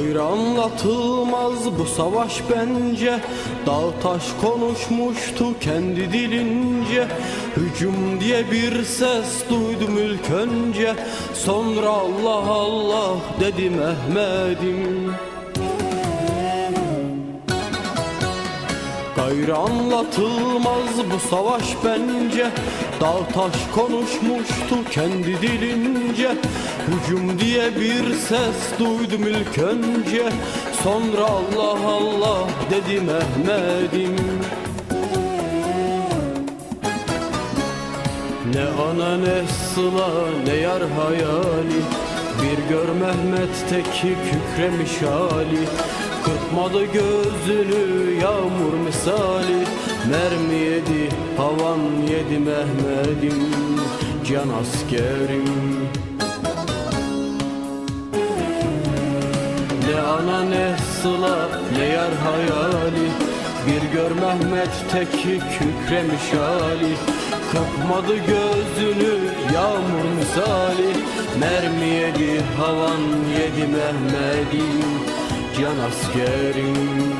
Gayrı anlatılmaz bu savaş bence. Dağ taş konuşmuştu kendi dilince. Hücum diye bir ses duydum ilk önce. Sonra Allah Allah dedi Mehmet'im. Gayrı anlatılmaz bu savaş bence Dağ taş konuşmuştu kendi dilince. Hücum diye bir ses duydum ilk önce. Sonra Allah Allah dedi Mehmet'im. Ne ana ne sıla ne yar hayali. Bir gör Mehmet'teki kükremiş hali. Kırpmadı gözünü yağmur misali Mermi yedi havan yedi Mehmet'im Can askerim. Ne ana ne sıla ne yar hayali Bir gör Mehmet teki kükremiş hali. Kırpmadı gözünü yağmur misali Mermi yedi havan yedi Mehmet'im Can askerim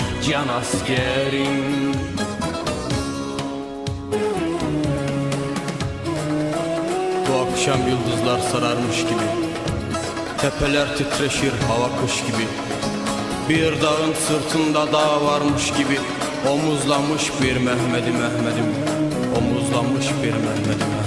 Can askerim. Bu akşam yıldızlar sararmış gibi Tepeler titreşir hava kış gibi. Bir dağın sırtında dağ varmış gibi Omuzlamış bir Mehmedi Mehmedim Omuzlamış bir Mehmedim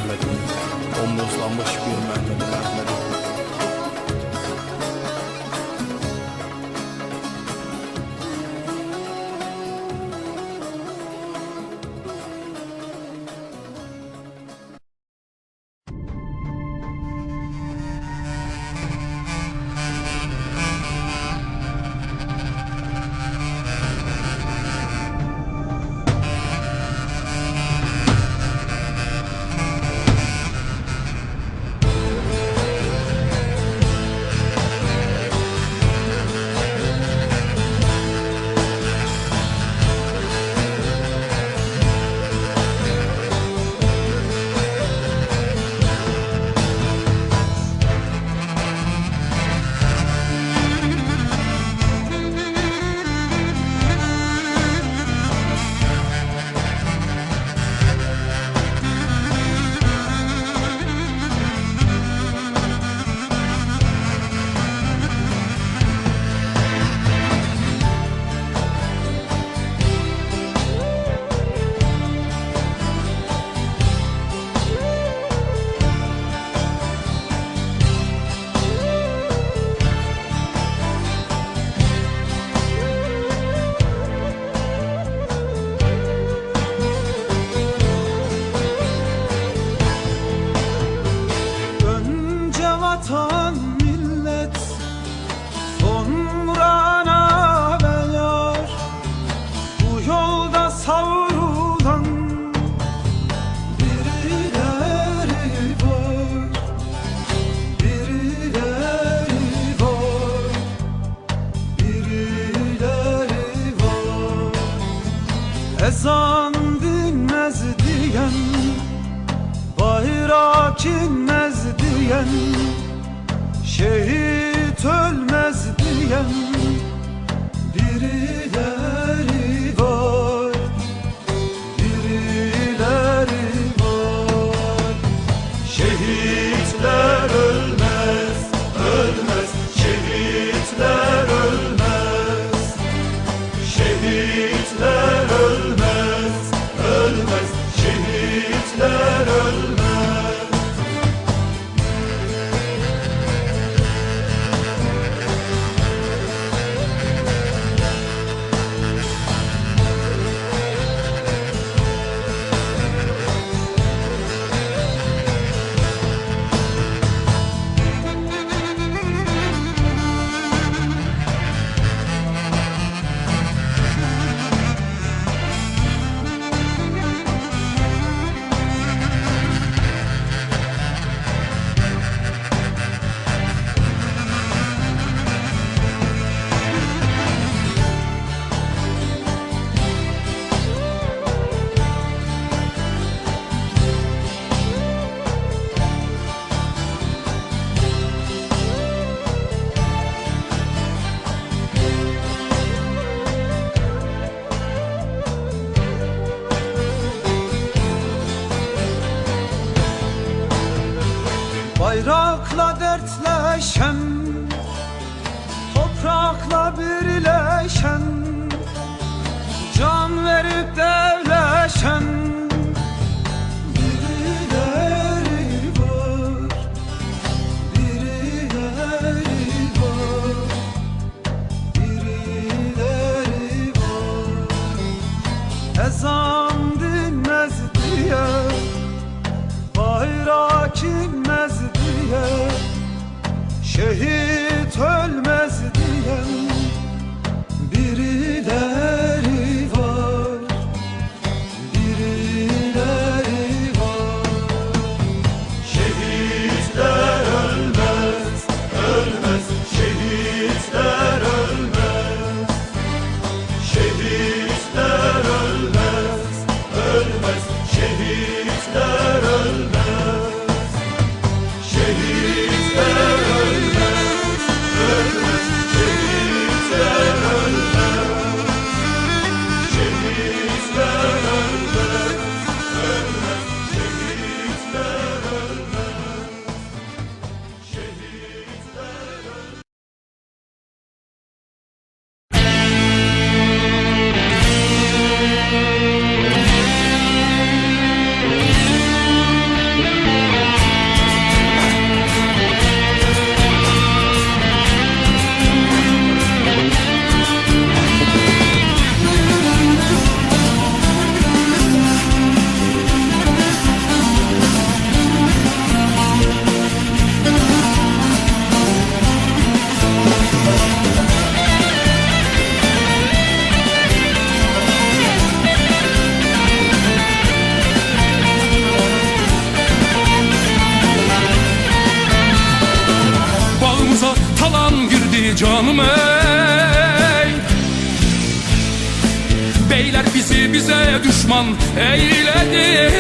düşman eyledi.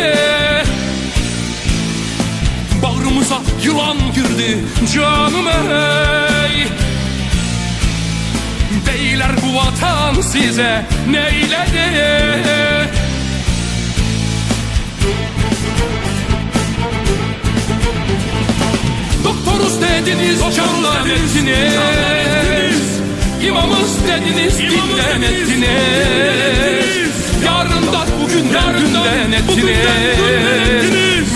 Bağrımıza yılan girdi canım ey. Beyler bu vatan size neyledi? Doktoruz dediniz, candan ettiniz İmamız dediniz, dinden ettiniz Yarından bugünden günden ettiniz.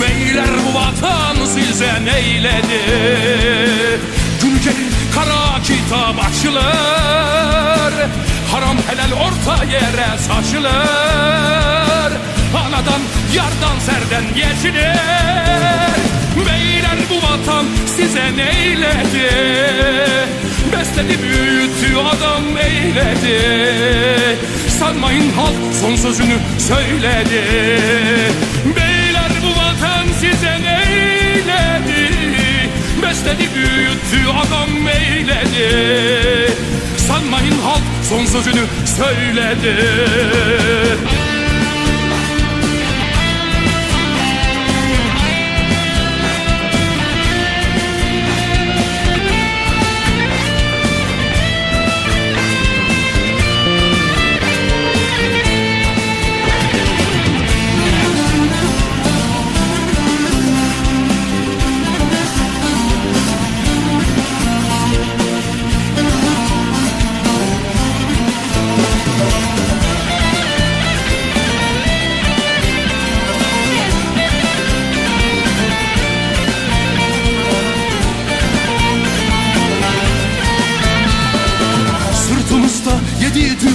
Beyler bu vatan size neyledi? Gün gelir kara kitap açılır Haram helal orta yere saçılır Anadan yardan serden geçilir. Beyler bu vatan size neyledi? Besledi büyüttü adam eyledi. Sanmayın halk son sözünü söyledi. Beyler bu vatan size neyledi? Besledi büyüttü adam eyledi. Sanmayın halk son sözünü söyledi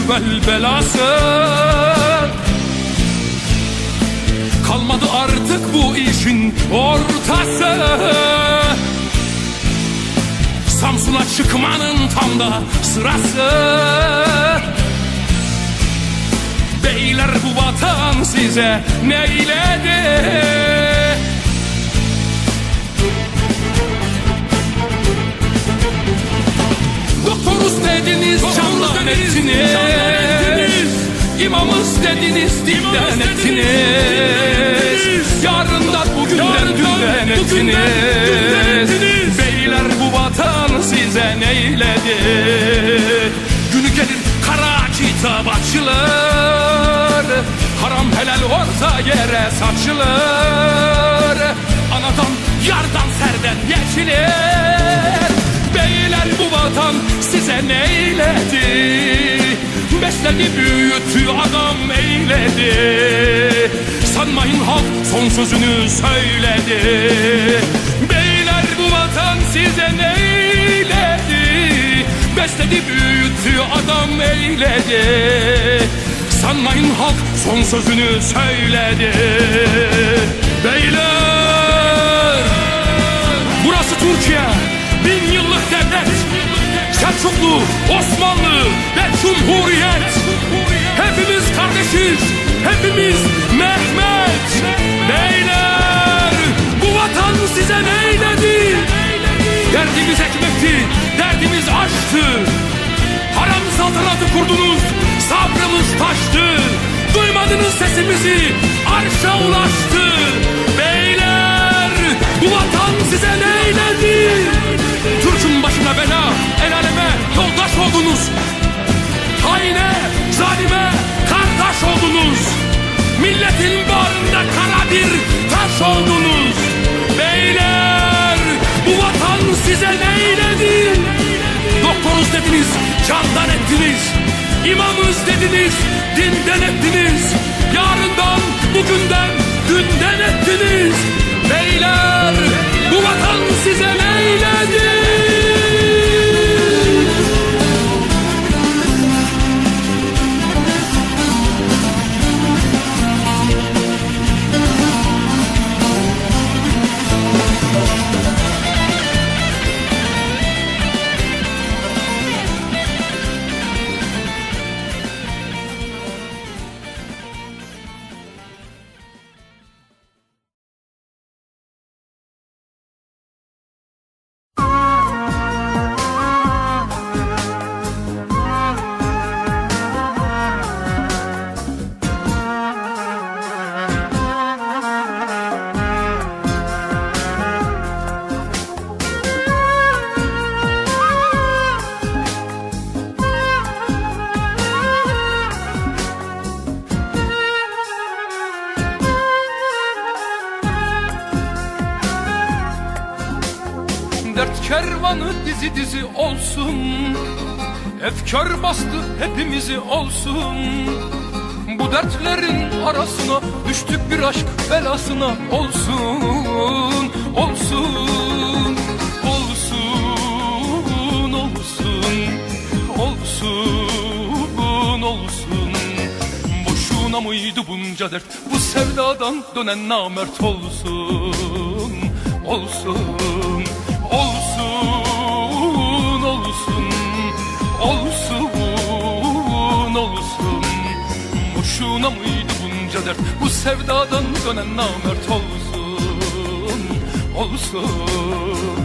cüvel belası. Kalmadı artık bu işin ortası. Samsun'a çıkmanın tam da sırası. Beyler bu vatan size neyledi Doktoruz dediniz, candan ettiniz İmamız dediniz, dilden ettiniz Yarından bugünden dünden ettiniz Beyler bu vatan size neyledi? Günü gelir kara kitap açılır. Haram helal orta yere saçılır. Anadan yardan serden geçilir neyledi? Besledi büyüttü adam eyledi. Sanmayın halk son sözünü söyledi. Beyler bu vatan size neyledi? Besledi büyüttü adam eyledi. Sanmayın halk son sözünü söyledi. Beyler Burası Türkiye Selçuklu, Osmanlı ve Cumhuriyet. Hepimiz kardeşiz Hepimiz Mehmet. Beyler Bu vatan size neyledi? Derdimiz ekmekti Derdimiz aşktı. Haram saltanatı kurdunuz Sabrımız taştı. Duymadınız sesimizi Arşa ulaştı dediniz, candan ettiniz. İmamız dediniz, dinden ettiniz. Yarından, bugünden, dünden ettiniz Dert kervanı dizi dizi olsun. Efkar bastı hepimizi olsun. Bu dertlerin arasına düştük bir aşk belasına olsun Olsun Olsun Olsun Olsun Olsun. Boşuna mıydı bunca dert? Bu sevdadan dönen namert olsun Olsun Olsun Olsun. Olsun Olsun. Boşuna mıydı bunca dert? Bu sevdadan dönen namert olsun. Olsun